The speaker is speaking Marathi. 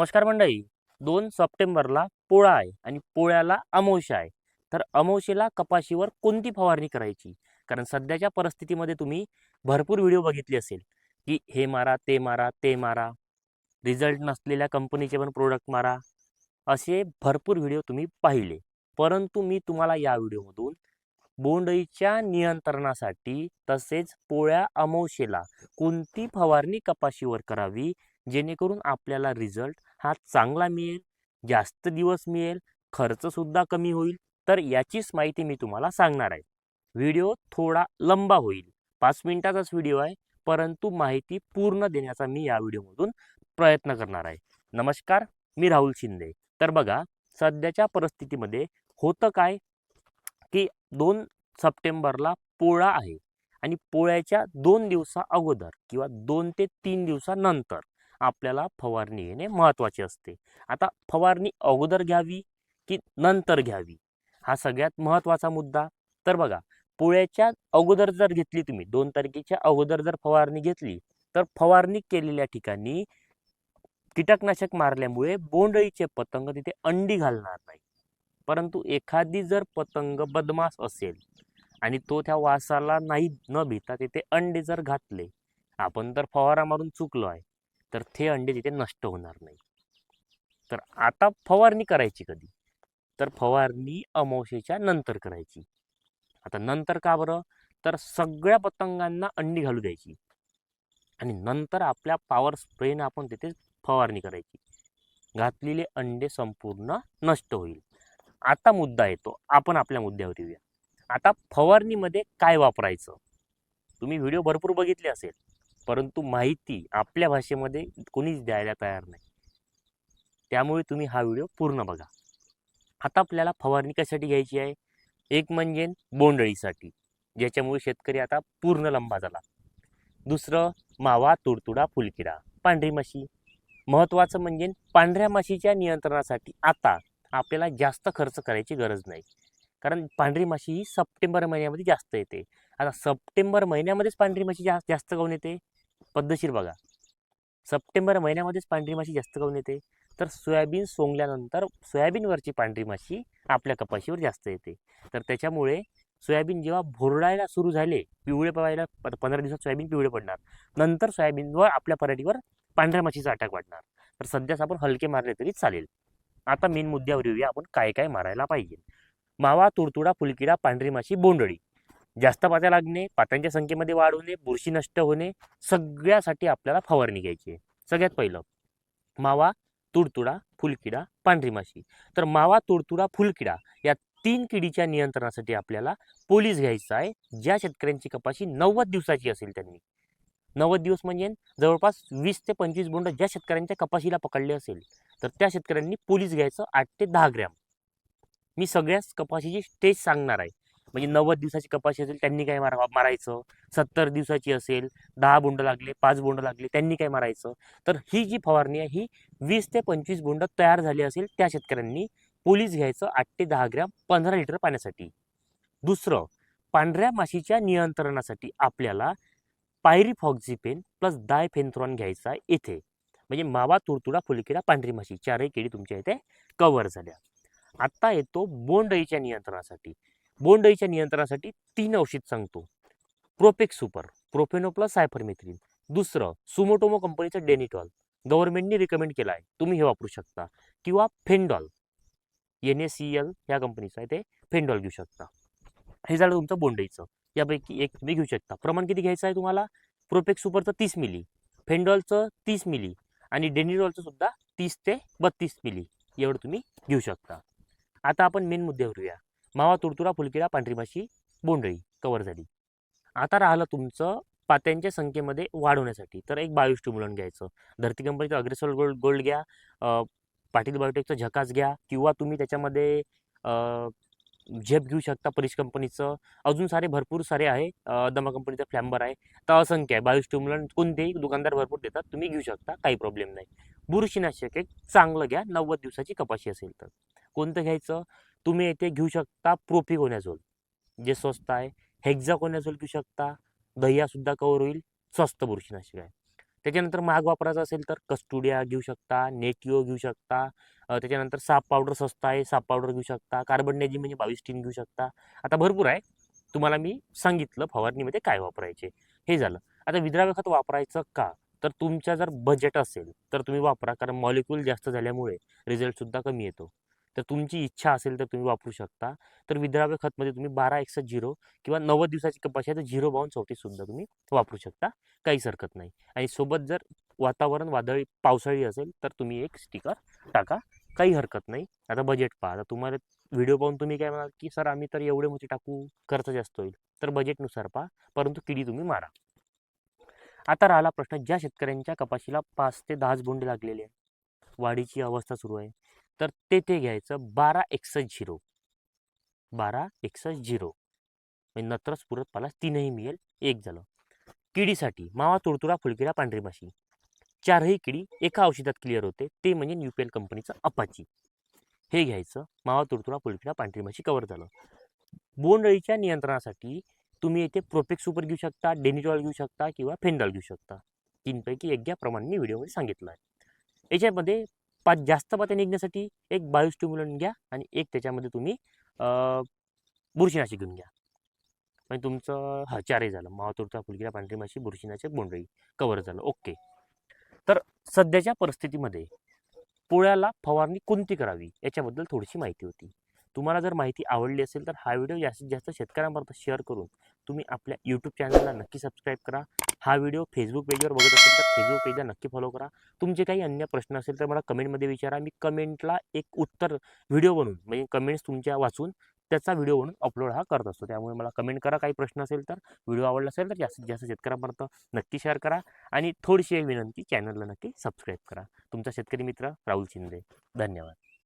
नमस्कार मंडळी. दोन सप्टेंबरला पोळा आहे आणि पोळ्याला अमावस्या आहे. तर अमावशेला कपाशीवर कोणती फवारणी करायची? कारण सध्याच्या परिस्थितीमध्ये तुम्ही भरपूर व्हिडिओ बघितले असेल की हे मारा ते मारा ते मारा. रिझल्ट नसलेल्या कंपनीचे पण प्रोडक्ट मारा. असे भरपूर व्हिडिओ तुम्ही पाहिले. परंतु मी तुम्हाला या व्हिडिओमधून बोंडईच्या नियंत्रणासाठी तसेच पोळ्या अमावशेला कोणती फवारणी कपाशीवर करावी? जेणेकरून आपल्याला रिझल्ट हा चांगला मिळेल जास्त दिवस मिळेल खर्चसुद्धा कमी होईल. तर याचीच माहिती मी तुम्हाला सांगणार आहे. व्हिडिओ थोडा लंबा होईल पाच मिनिटाचाच व्हिडिओ आहे परंतु माहिती पूर्ण देण्याचा मी या व्हिडिओमधून प्रयत्न करणार आहे. नमस्कार मी राहुल शिंदे. तर बघा सध्याच्या परिस्थितीमध्ये होतं काय? की दोन सप्टेंबरला पोळा आहे आणि पोळ्याच्या दोन दिवसा अगोदर किंवा दोन ते तीन दिवसानंतर आपल्याला फवारणी घेणे महत्त्वाचे असते. आता फवारणी अगोदर घ्यावी की नंतर घ्यावी? हा सगळ्यात महत्त्वाचा मुद्दा. तर बघा पोळ्याच्या अगोदर जर घेतली तुम्ही दोन तारखेच्या अगोदर जर फवारणी घेतली तर फवारणी केलेल्या ठिकाणी कीटकनाशक मारल्यामुळे बोंडळीचे पतंग तिथे अंडी घालणार नाही परंतु एखादी जर पतंग बदमाश असेल आणि तो त्या वासाला नाही न भिता तिथे अंडे जर घातले आपण तर फवारा मारून चुकलो आहे तर ते अंडे तिथे नष्ट होणार नाही. तर आता फवारणी करायची कधी? तर फवारणी अमावस्येच्या नंतर करायची. आता नंतर का बरं? तर सगळ्या पतंगांना अंडी घालू द्यायची. आणि नंतर आपल्या पॉवर स्प्रेनं आपण तिथे फवारणी करायची. घातलेले अंडे संपूर्ण नष्ट होईल. आता मुद्दा येतो. आपण आपल्या मुद्द्यावर येऊया. आता फवारणीमध्ये काय वापरायचं? तुम्ही व्हिडिओ भरपूर बघितले असेल परंतु माहिती आपल्या भाषेमध्ये कोणीच द्यायला तयार नाही. त्यामुळे तुम्ही हा व्हिडिओ पूर्ण बघा. आता आपल्याला फवारणी कशासाठी घ्यायची आहे? एक म्हणजे बोंडळीसाठी ज्याच्यामुळे शेतकरी आता पूर्ण लंबा झाला. दुसरं मावा तुडतुडा फुलकिडा पांढरी माशी महत्त्वाचं म्हणजे पांढऱ्या माशीच्या नियंत्रणासाठी आता आपल्याला जास्त खर्च करायची गरज नाही. कारण पांढरी माशी ही सप्टेंबर महिन्यामध्ये जास्त येते. आता सप्टेंबर महिन्यामध्येच पांढरी माशी जास्त जास्त काऊन येते? पद्धतशीर बघा. सप्टेंबर महिन्यामध्येच पांढरी माशी जास्त काऊन येते? तर सोयाबीन सोंगल्यानंतर सोयाबीनवरची पांढरी माशी आपल्या कपाशीवर जास्त येते. तर त्याच्यामुळे सोयाबीन जेव्हा भोरडायला सुरू झाले पिवळे पडायला प- पंधरा दिवसात सोयाबीन पिवळे पडणार. नंतर सोयाबीनवर आपल्या पराठीवर पांढऱ्या माशीचा अटॅक वाढणार. तर सध्याच आपण हलके मारले तरी चालेल. आता मेन मुद्द्यावर येऊया. आपण काय काय मारायला पाहिजे? मावा तुडतुडा फुलकिडा पांढरी माशी बोंडळी जास्त पात्या लागणे पात्यांच्या संख्येमध्ये वाढ होणे बुरशी नष्ट होणे सगळ्यासाठी आपल्याला फवारणी घ्यायची आहे. सगळ्यात पहिलं मावा तुडतुडा फुलकिडा पांढरी माशी. तर मावा तुडतुडा फुलकिडा या तीन किडीच्या नियंत्रणासाठी आपल्याला पोलीस घ्यायचा आहे. ज्या शेतकऱ्यांची कपाशी नव्वद दिवसाची असेल त्यांनी नव्वद दिवस म्हणजे जवळपास वीस ते पंचवीस बोंड ज्या शेतकऱ्यांच्या कपाशीला पकडले असेल तर त्या शेतकऱ्यांनी पोलीस घ्यायचं आठ ते दहा ग्रॅम. मी सगळ्याच कपाशीची स्टेज सांगणार आहे. म्हणजे नव्वद दिवसाची कपाशी असेल त्यांनी काय मारा मारायचं. सत्तर दिवसाची असेल दहा बोंड लागले पाच बोंड लागले त्यांनी काय मारायचं? तर ही जी फवारणी आहे ही वीस ते पंचवीस बोंड तयार झाली असेल त्या शेतकऱ्यांनी पोलीस घ्यायचं आठ ते दहा ग्रॅम पंधरा लिटर पाण्यासाठी. दुसरं पांढऱ्या माशीच्या नियंत्रणासाठी आपल्याला पायरीफॉक्झिपेन प्लस डायफेन्थ्रॉन घ्यायचा येथे इथे. म्हणजे मावा तुरतुडा फुलकिडा पांढरी माशी चारही केळी तुमच्या इथे कव्हर झाल्या. आत्ता येतो बोंडअळीच्या नियंत्रणासाठी. बोंडअळीच्या नियंत्रणासाठी तीन औषध सांगतो. Profex super profeno plus cypermethrin. दुसरं सुमोटोमो कंपनीचं डेनिटॉल. गव्हर्नमेंटने रिकमेंड केलं आहे तुम्ही हे वापरू शकता. किंवा Fendal. N S C L या कंपनीचं आहे ते फेंडॉल घेऊ शकता. हे झालं तुमचं बोंडईचं यापैकी एक तुम्ही घेऊ शकता. प्रमाण किती घ्यायचं आहे तुम्हाला? प्रोपेक्स सुपरचं तीस मिली फेंडॉलचं तीस मिली आणि डेनिरॉलचं सुद्धा तीस ते बत्तीस मिली एवढं तुम्ही घेऊ शकता. आता आपण मेन मुद्द्यावर येऊया मावा तुडतुडा फुलकिडा पांढरी माशी बोंडळी कवर झाली आता राहिलं तुमचं पात्यांच्या संख्येमध्ये वाढ होण्यासाठी तर एक बायोस्टिम्युलंट घ्यायचं. धरती कंपनीचं अग्रेसोल गोल्ड गोल्ड घ्या. पाटील बायोटेकचं झकास घ्या किंवा तुम्ही त्याच्यामध्ये झेप घेऊ शकता परिश कंपनीचं. अजून सारे भरपूर सारे आहे. दमा कंपनीचं फ्लॅम्बर आहे. तर असंख्य आहे. बायोस्टिम्युलंट कोणतेही दुकानदार भरपूर देतात. तुम्ही घेऊ शकता. काही प्रॉब्लेम नाही. बुरशीनाशक एक चांगलं घ्या. नव्वद दिवसाची कपाशी असेल तर. कोणतं घ्यायचं? तुम्ही येथे घेऊ शकता प्रोपिकोनॅझोल जे स्वस्त आहे. हेक्झाकोनॅझोल घेऊ शकता. दह्यासुद्धा कवर होईल. स्वस्त बुरशीनाशक आहे. त्याच्यानंतर महाग वापरायचं असेल तर कस्टुडिया घेऊ शकता नेटिओ घेऊ शकता त्याच्यानंतर साप पावडर स्वस्त आहे साप पावडर घेऊ शकता कार्बन डेजी म्हणजे बावीस टीन घेऊ शकता. आता भरपूर आहे. तुम्हाला मी सांगितलं फवारणीमध्ये काय वापरायचे. हे झालं. आता विद्राव्य खत वापरायचं का? तर तुमच्या जर बजेट असेल तर तुम्ही वापरा. कारण मॉलिक्यूल जास्त झाल्यामुळे रिझल्टसुद्धा कमी येतो. तर तुमची इच्छा असेल तर तुम्ही वापरू शकता. तर विद्राव्य खतमध्ये तुम्ही बारा एकसष्ट झिरो किंवा नव्वद दिवसाची कपाशी आहे तर झिरो बावन्न चौतीससुद्धा तुम्ही वापरू शकता. काहीच हरकत नाही. आणि सोबत जर वातावरण वादळी पावसाळी असेल तर तुम्ही एक स्टिकर टाका. काही हरकत नाही. आता बजेट पहा. आता तुम्हाला व्हिडिओ पाहून तुम्ही काय म्हणाल की सर आम्ही तर एवढे मोठे टाकू खर्च जास्त होईल. तर बजेटनुसार पहा. परंतु किडी तुम्ही मारा. आता राहिला प्रश्न. ज्या शेतकऱ्यांच्या कपाशीला पाच ते दहाच बोंडे लागलेले आहे वाढीची अवस्था सुरू आहे. तर तेथे घ्यायचं बारा एकसष्ट झिरो. बारा एकसष्ट झिरो. म्हणजे नत्रच पुरत पाला तीनही मिळेल एक झालं. किडीसाठी मावा तुडतुडा फुलकिडा पांढरी माशी. चारही किडी एका औषधात क्लिअर होते ते म्हणजे न्यूपेल कंपनीचं अपाची. हे घ्यायचं मावा तुडतुडा फुलकिडा पांढरी माशी कवर झालं. बोंडअळीच्या नियंत्रणासाठी तुम्ही येथे प्रोपेक्स सुपर घेऊ शकता डेनिटॉल घेऊ शकता किंवा फेंडॉल घेऊ शकता. तीनपैकी एक घ्या प्रमाणे मी व्हिडिओमध्ये सांगितलं आहे याच्यामध्ये पाच जास्त पात्या निघण्यासाठी एक बायोस्टिम्युलंट घ्या आणि एक त्याच्यामध्ये तुम्ही बुरशीनाशी घेऊन घ्या. म्हणजे तुमचं हा चारही झालं. मावा तुडतुडा पांढरी माशी बुरशीनाशक बोंडळी कवर झालं. ओके तर सध्याच्या परिस्थितीमध्ये पोळ्याला फवारणी कोणती करावी? याच्याबद्दल थोडीशी माहिती होती. तुम्हाला जर माहिती आवडली असेल तर हा व्हिडिओ जास्तीत जास्त शेतकऱ्यांपर्यंत शेअर करून तुम्ही आपल्या यूट्यूब चॅनलला नक्की सबस्क्राईब करा. हा व्हिडिओ फेसबुक पेजवर बघत असेल तर फेसबुक पेजला नक्की फॉलो करा. तुमचे काही अन्य प्रश्न असेल तर मला कमेंटमध्ये विचारा. मी कमेंटला एक उत्तर व्हिडिओ बनवून म्हणजे कमेंट्स तुमच्या वाचून त्याचा व्हिडिओ म्हणून अपलोड हा करत असतो. त्यामुळे मला कमेंट करा. काही प्रश्न असेल तर व्हिडिओ आवडला असेल तर जास्तीत जास्त शेतकऱ्यांपर्यंत नक्की शेअर करा. आणि थोडीशी विनंती चॅनलला नक्की सबस्क्राईब करा. तुमचा शेतकरी मित्र राहुल शिंदे. धन्यवाद.